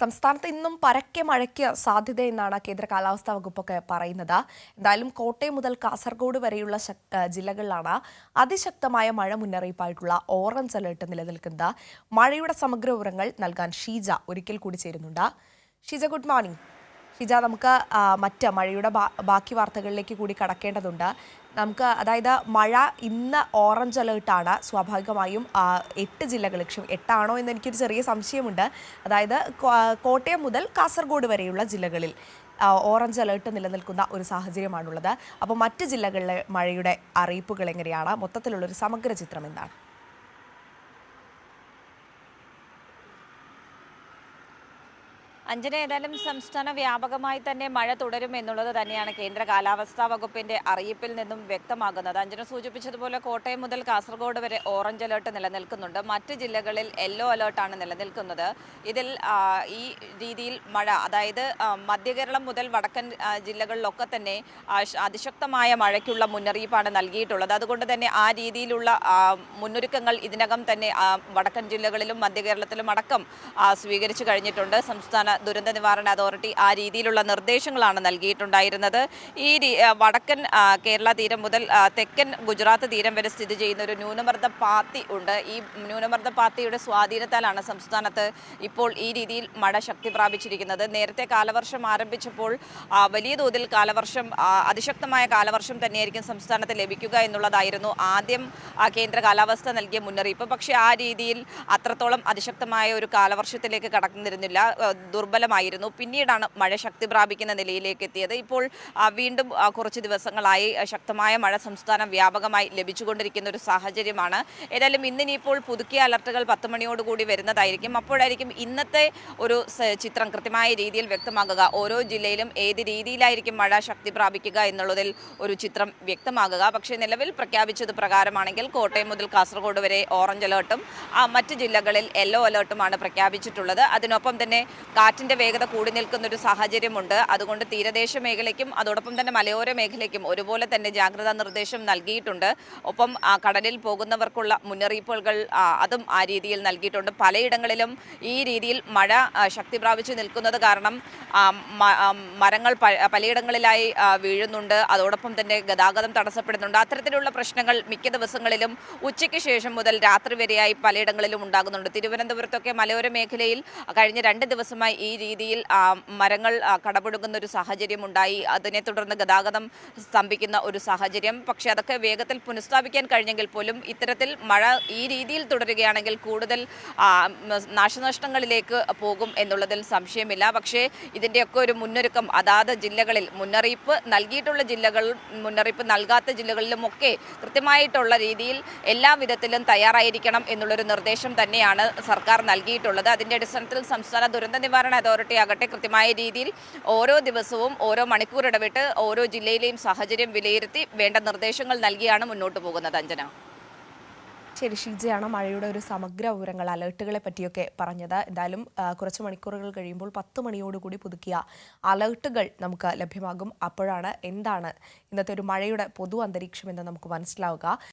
സംസ്ഥാനത്ത് ഇന്നും പരക്കെ മഴയ്ക്ക് സാധ്യതയെന്നാണ് കേന്ദ്ര കാലാവസ്ഥാ വകുപ്പൊക്കെ പറയുന്നത്. എന്തായാലും കോട്ടയം മുതൽ കാസർഗോഡ് വരെയുള്ള ജില്ലകളിലാണ് അതിശക്തമായ മഴ മുന്നറിയിപ്പായിട്ടുള്ള ഓറഞ്ച് അലേർട്ട് നിലനിൽക്കുന്നത്. മഴയുടെ സമഗ്ര വിവരങ്ങൾ നൽകാൻ ഷീജ ഒരിക്കൽ കൂടി ചേരുന്നുണ്ട്. Sheeja good morning. ഷീജ നമുക്ക് മറ്റ് മഴയുടെ ബാക്കി വാർത്തകളിലേക്ക് കൂടി കടക്കേണ്ടതുണ്ട്. നമുക്ക് അതായത് മഴ ഇന്ന് ഓറഞ്ച് അലേർട്ടാണ്. സ്വാഭാവികമായും എട്ട് ജില്ലകൾ എട്ടാണോ എന്ന് എനിക്കൊരു ചെറിയ സംശയമുണ്ട്. അതായത് കോട്ടയം മുതൽ കാസർഗോഡ് വരെയുള്ള ജില്ലകളിൽ ഓറഞ്ച് അലേർട്ട് നിലനിൽക്കുന്ന ഒരു സാഹചര്യമാണുള്ളത്. അപ്പോൾ മറ്റ് ജില്ലകളിലെ മഴയുടെ അറിയിപ്പുകൾ എങ്ങനെയാണ്? മൊത്തത്തിലുള്ളൊരു സമഗ്ര ചിത്രം എന്താണ്? അഞ്ജന ഏതായാലും സംസ്ഥാന വ്യാപകമായി തന്നെ മഴ തുടരും എന്നുള്ളത് തന്നെയാണ് കേന്ദ്ര കാലാവസ്ഥാ വകുപ്പിന്റെ അറിയിപ്പിൽ നിന്നും വ്യക്തമാകുന്നത്. അഞ്ജന സൂചിപ്പിച്ചതുപോലെ കോട്ടയം മുതൽ കാസർഗോഡ് വരെ ഓറഞ്ച് അലേർട്ട് നിലനിൽക്കുന്നുണ്ട്. മറ്റ് ജില്ലകളിൽ യെല്ലോ അലേർട്ടാണ് നിലനിൽക്കുന്നത്. ഇതിൽ ഈ രീതിയിൽ മഴ അതായത് മധ്യകേരളം മുതൽ വടക്കൻ ജില്ലകളിലൊക്കെ തന്നെ അതിശക്തമായ മഴയ്ക്കുള്ള മുന്നറിയിപ്പാണ് നൽകിയിട്ടുള്ളത്. അതുകൊണ്ട് തന്നെ ആ രീതിയിലുള്ള മുന്നൊരുക്കങ്ങൾ ഇതിനകം തന്നെ വടക്കൻ ജില്ലകളിലും മധ്യകേരളത്തിലും അടക്കം സ്വീകരിച്ചു കഴിഞ്ഞിട്ടുണ്ട്. സംസ്ഥാന ദുരന്ത നിവാരണ അതോറിറ്റി ആ രീതിയിലുള്ള നിർദ്ദേശങ്ങളാണ് നൽകിയിട്ടുണ്ടായിരുന്നത്. ഈ വടക്കൻ കേരള തീരം മുതൽ തെക്കൻ ഗുജറാത്ത് തീരം വരെ സ്ഥിതി ചെയ്യുന്ന ഒരു ന്യൂനമർദ്ദ പാത്തി ഉണ്ട്. ഈ ന്യൂനമർദ്ദ പാത്തിയുടെ സ്വാധീനത്താലാണ് സംസ്ഥാനത്ത് ഇപ്പോൾ ഈ രീതിയിൽ മഴ ശക്തി പ്രാപിച്ചിരിക്കുന്നത്. നേരത്തെ കാലവർഷം ആരംഭിച്ചപ്പോൾ വലിയ തോതിൽ കാലവർഷം അതിശക്തമായ കാലവർഷം തന്നെയായിരിക്കും സംസ്ഥാനത്ത് ലഭിക്കുക എന്നുള്ളതായിരുന്നു ആദ്യം കേന്ദ്ര കാലാവസ്ഥ നൽകിയ മുന്നറിയിപ്പ്. പക്ഷേ ആ രീതിയിൽ അത്രത്തോളം അതിശക്തമായ ഒരു കാലവർഷത്തിലേക്ക് കടന്നിരുന്നില്ല ദുർബലമായിരുന്നു. പിന്നീടാണ് മഴ ശക്തി പ്രാപിക്കുന്ന നിലയിലേക്ക് എത്തിയത്. ഇപ്പോൾ വീണ്ടും കുറച്ച് ദിവസങ്ങളായി ശക്തമായ മഴ സംസ്ഥാനം വ്യാപകമായി ലഭിച്ചുകൊണ്ടിരിക്കുന്ന ഒരു സാഹചര്യമാണ്. ഏതായാലും ഇന്നിനിപ്പോൾ പുതുക്കിയ അലർട്ടുകൾ പത്ത് മണിയോടുകൂടി വരുന്നതായിരിക്കും. അപ്പോഴായിരിക്കും ഇന്നത്തെ ഒരു ചിത്രം കൃത്യമായ രീതിയിൽ വ്യക്തമാകുക. ഓരോ ജില്ലയിലും ഏത് രീതിയിലായിരിക്കും മഴ ശക്തി പ്രാപിക്കുക എന്നുള്ളതിൽ ഒരു ചിത്രം വ്യക്തമാകുക. പക്ഷേ നിലവിൽ പ്രഖ്യാപിച്ചത് പ്രകാരമാണെങ്കിൽ കോട്ടയം മുതൽ കാസർഗോഡ് വരെ ഓറഞ്ച് അലേർട്ടും മറ്റ് ജില്ലകളിൽ യെല്ലോ അലേർട്ടുമാണ് പ്രഖ്യാപിച്ചിട്ടുള്ളത്. അതിനൊപ്പം തന്നെ കാറ്റിന്റെ വേഗത കൂടി നിൽക്കുന്ന ഒരു സാഹചര്യമുണ്ട്. അതുകൊണ്ട് തീരദേശ മേഖലയ്ക്കും അതോടൊപ്പം തന്നെ മലയോര മേഖലയ്ക്കും ഒരുപോലെ തന്നെ ജാഗ്രതാ നിർദ്ദേശം നൽകിയിട്ടുണ്ട്. ഒപ്പം കടലിൽ പോകുന്നവർക്കുള്ള മുന്നറിയിപ്പുകൾ അതും ആ രീതിയിൽ നൽകിയിട്ടുണ്ട്. പലയിടങ്ങളിലും ഈ രീതിയിൽ മഴ ശക്തി പ്രാപിച്ചു നിൽക്കുന്നത് കാരണം മരങ്ങൾ പലയിടങ്ങളിലായി വീഴുന്നുണ്ട്. അതോടൊപ്പം തന്നെ ഗതാഗതം തടസ്സപ്പെടുന്നുണ്ട്. അത്തരത്തിലുള്ള പ്രശ്നങ്ങൾ മിക്ക ദിവസങ്ങളിലും ഉച്ചയ്ക്ക് ശേഷം മുതൽ രാത്രി വരെയായി പലയിടങ്ങളിലും ഉണ്ടാകുന്നുണ്ട്. തിരുവനന്തപുരത്തൊക്കെ മലയോര മേഖലയിൽ കഴിഞ്ഞ രണ്ട് ദിവസമായി ഈ രീതിയിൽ മരങ്ങൾ ആ, ഒരു സാഹചര്യം ഉണ്ടായി അതിനെ തുടർന്ന് ഗതാഗതം സ്തംഭിക്കുന്ന ഒരു സാഹചര്യം. പക്ഷേ അതൊക്കെ വേഗത്തിൽ പുനഃസ്ഥാപിക്കാൻ കഴിഞ്ഞെങ്കിൽ പോലും ഇത്തരത്തിൽ മഴ ഈ രീതിയിൽ തുടരുകയാണെങ്കിൽ കൂടുതൽ നാശനഷ്ടങ്ങളിലേക്ക് പോകും എന്നുള്ളതിൽ സംശയമില്ല. പക്ഷേ ഇതിന്റെയൊക്കെ ഒരു മുന്നൊരുക്കം അതാത് ജില്ലകളിൽ മുന്നറിയിപ്പ് നൽകിയിട്ടുള്ള ജില്ലകൾ മുന്നറിയിപ്പ് നൽകാത്ത ജില്ലകളിലുമൊക്കെ കൃത്യമായിട്ടുള്ള രീതിയിൽ എല്ലാ വിധത്തിലും തയ്യാറായിരിക്കണം എന്നുള്ളൊരു നിർദ്ദേശം തന്നെയാണ് സർക്കാർ നൽകിയിട്ടുള്ളത്. അതിന്റെ അടിസ്ഥാനത്തിൽ സംസ്ഥാന ദുരന്ത നിവാരണ അതോറിറ്റി ആകട്ടെ കൃത്യമായ രീതിയിൽ ഓരോ ദിവസവും ഓരോ മണിക്കൂർ ഇടവിട്ട് ഓരോ ജില്ലയിലെയും സാഹചര്യം വിലയിരുത്തി വേണ്ട നിർദ്ദേശങ്ങൾ നൽകിയാണ് മുന്നോട്ട് പോകുന്നത് അഞ്ജന. ശരി ഷീജയാണ് മഴയുടെ ഒരു സമഗ്ര വിവരങ്ങൾ അലേർട്ടുകളെ പറ്റിയൊക്കെ പറഞ്ഞത്. എന്തായാലും കുറച്ച് മണിക്കൂറുകൾ കഴിയുമ്പോൾ പത്ത് മണിയോടുകൂടി പുതുക്കിയ അലേർട്ടുകൾ നമുക്ക് ലഭ്യമാകും. അപ്പോഴാണ് എന്താണ് ഇന്നത്തെ ഒരു മഴയുടെ പൊതു അന്തരീക്ഷം എന്ന് നമുക്ക് മനസ്സിലാവുക.